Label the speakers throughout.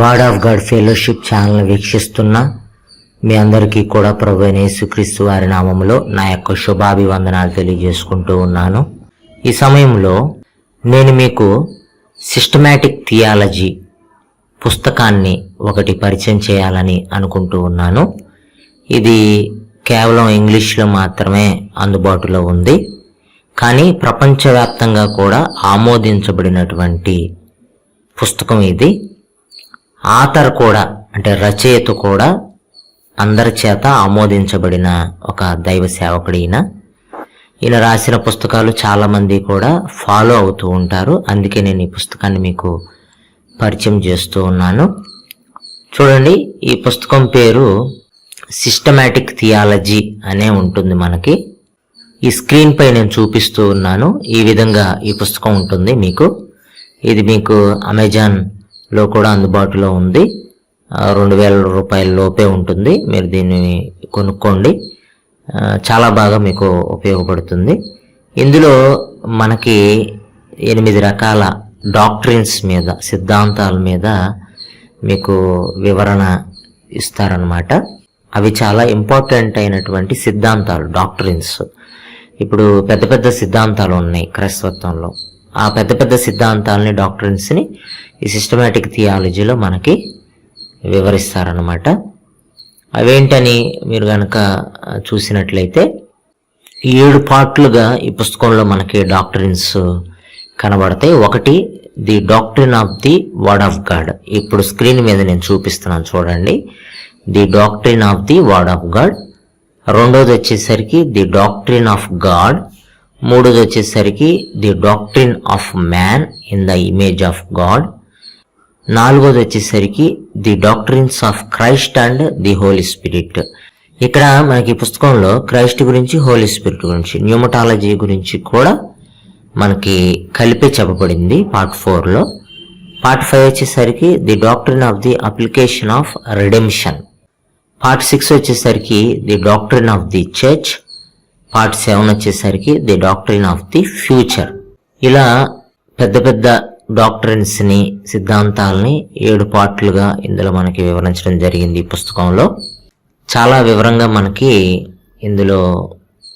Speaker 1: Word of God fellowship channel వీక్షిస్తున్న మీ అందరికీ కూడా ప్రభు యేసుక్రీస్తు వారి నామంలో నా యొక్క శుభాభివందనాలు తెలియజేసుకుంటూ ఉన్నాను. ఈ సమయంలో నేను మీకు సిస్టమాటిక్ థియాలజీ పుస్తకాన్ని ఒకటి పరిచయం చేయాలని అనుకుంటూ ఉన్నాను. ఇది కేవలం ఇంగ్లీష్లో మాత్రమే అందుబాటులో ఉంది. కానీ ప్రపంచవ్యాప్తంగా కూడా ఆమోదించబడినటువంటి పుస్తకం ఇది. ఆథర్ కూడా అంటే రచయిత కూడా అందరి చేత ఆమోదించబడిన ఒక దైవ సేవకుడు ఈయన. ఈయన రాసిన పుస్తకాలు చాలామంది కూడా ఫాలో అవుతూ ఉంటారు. అందుకే నేను ఈ పుస్తకాన్ని మీకు పరిచయం చేస్తూ ఉన్నాను. చూడండి ఈ పుస్తకం పేరు సిస్టమాటిక్ థియాలజీ అనే ఉంటుంది మనకి. ఈ స్క్రీన్ పై నేను చూపిస్తూ ఉన్నాను. ఈ విధంగా ఈ పుస్తకం ఉంటుంది మీకు. ఇది మీకు అమెజాన్ లో కూడా అందుబాటులో ఉంది. రెండు వేల రూపాయల లోపే ఉంటుంది. మీరు దీన్ని కొనుక్కోండి. చాలా బాగా మీకు ఉపయోగపడుతుంది. ఇందులో మనకి ఎనిమిది రకాల డాక్టరిన్స్ మీద సిద్ధాంతాల మీద మీకు వివరణ ఇస్తారనమాట అవి చాలా ఇంపార్టెంట్ అయినటువంటి సిద్ధాంతాలు డాక్టరిన్స్. ఇప్పుడు పెద్ద పెద్ద సిద్ధాంతాలు ఉన్నాయి క్రైస్తవత్వంలో. ఆ పెద్ద పెద్ద సిద్ధాంతాలని డాక్టరిన్స్ని ఈ సిస్టమేటిక్ థియాలజీలో మనకి వివరిస్తారనమాట అవేంటని మీరు కనుక చూసినట్లయితే ఏడు పార్ట్లుగా ఈ పుస్తకంలో మనకి డాక్టరిన్స్ కనబడతాయి. ఒకటి the doctrine of the word of God. ఇప్పుడు స్క్రీన్ మీద నేను చూపిస్తున్నాను చూడండి. The doctrine of the word of God. రెండోది వచ్చేసరికి ది డాక్టరిన్ ఆఫ్ గాడ్. మూడోది వచ్చేసరికి the doctrine of man in the image of God. నాలుగోది వచ్చేసరికి the doctrines of Christ and the Holy Spirit. ఇక్కడ మనకి పుస్తకంలో క్రైస్ట్ గురించి హోలీ స్పిరిట్ గురించి న్యూమటాలజీ గురించి కూడా మనకి కలిపే చెప్పబడింది పార్ట్ ఫోర్లో. పార్ట్ ఫైవ్ వచ్చేసరికి the doctrine of the application of redemption part six వచ్చేసరికి the doctrine of the church. Part seven వచ్చేసరికి the doctrine of the future. ఇలా పెద్ద పెద్ద డాక్టరిన్స్ని సిద్ధాంతాలని ఏడు పార్ట్లుగా ఇందులో మనకి వివరించడం జరిగింది ఈ పుస్తకంలో. చాలా వివరంగా మనకి ఇందులో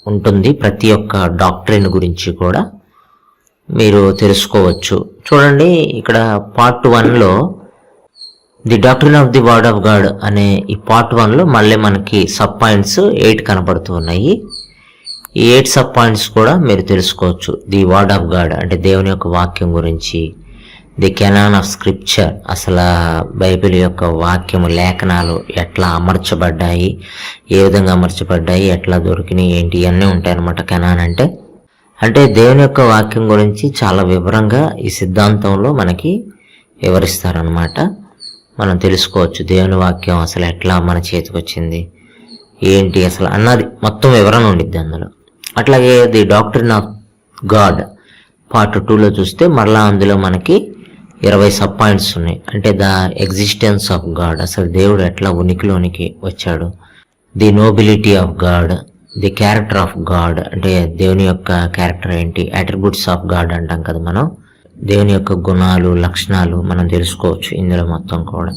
Speaker 1: ఉంటుంది ప్రతి ఒక్క డాక్టరీన్ గురించి కూడా. మీరు తెలుసుకోవచ్చు. చూడండి ఇక్కడ పార్ట్ వన్లో the doctrine of the word of God అనే ఈ పార్ట్ వన్లో మళ్ళీ మనకి సబ్ పాయింట్స్ ఎయిట్ కనపడుతూ ఉన్నాయి. ఈ ఎయిట్ సబ్ పాయింట్స్ కూడా మీరు తెలుసుకోవచ్చు. ది వర్డ్ ఆఫ్ గాడ్ అంటే దేవుని యొక్క వాక్యం గురించి. ది కెనాన్ ఆఫ్ స్క్రిప్చర్ అసలు బైబిల్ యొక్క వాక్యము లేఖనాలు ఎట్లా అమర్చబడ్డాయి ఏ విధంగా అమర్చబడ్డాయి ఎట్లా దొరికినాయి ఏంటి ఇవన్నీ ఉంటాయి అనమాట కెనాన్ అంటే అంటే దేవుని యొక్క వాక్యం గురించి చాలా వివరంగా ఈ సిద్ధాంతంలో మనకి వివరిస్తారనమాట మనం తెలుసుకోవచ్చు దేవుని వాక్యం అసలు ఎట్లా మన చేతికి వచ్చింది ఏంటి అసలు అన్నది మొత్తం వివరణ ఉండిద్ది అందులో. అట్లాగే the doctor of God part టూలో చూస్తే మరలా అందులో మనకి ఇరవై సబ్ పాయింట్స్ ఉన్నాయి. అంటే ద ఎగ్జిస్టెన్స్ ఆఫ్ గాడ్. అసలు దేవుడు ఎట్లా ఉనికిలోనికి వచ్చాడు? The nobility of God the character of God అంటే దేవుని యొక్క క్యారెక్టర్ ఏంటి? అట్రిబ్యూట్స్ ఆఫ్ గాడ్ అంటాం కదా మనం. దేవుని యొక్క గుణాలు లక్షణాలు మనం తెలుసుకోవచ్చు ఇందులో మొత్తం కూడా.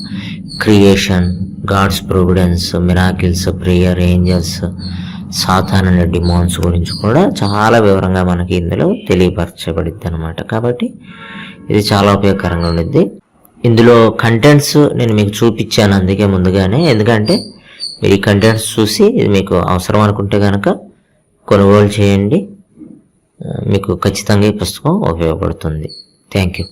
Speaker 1: Creation God's providence miracles prayer angels సాధారణ డిమాండ్స్ గురించి కూడా చాలా వివరంగా మనకి ఇందులో తెలియపరచబడిద్ది అనమాట కాబట్టి ఇది చాలా ఉపయోగకరంగా ఉండిద్ది. ఇందులో కంటెంట్స్ నేను మీకు చూపించాను అందుకే ముందుగానే. ఎందుకంటే మీరు ఈ కంటెంట్స్ చూసి ఇది మీకు అవసరం అనుకుంటే కనుక కొనుగోలు చేయండి. మీకు ఖచ్చితంగా ఈ పుస్తకం ఉపయోగపడుతుంది. Thank you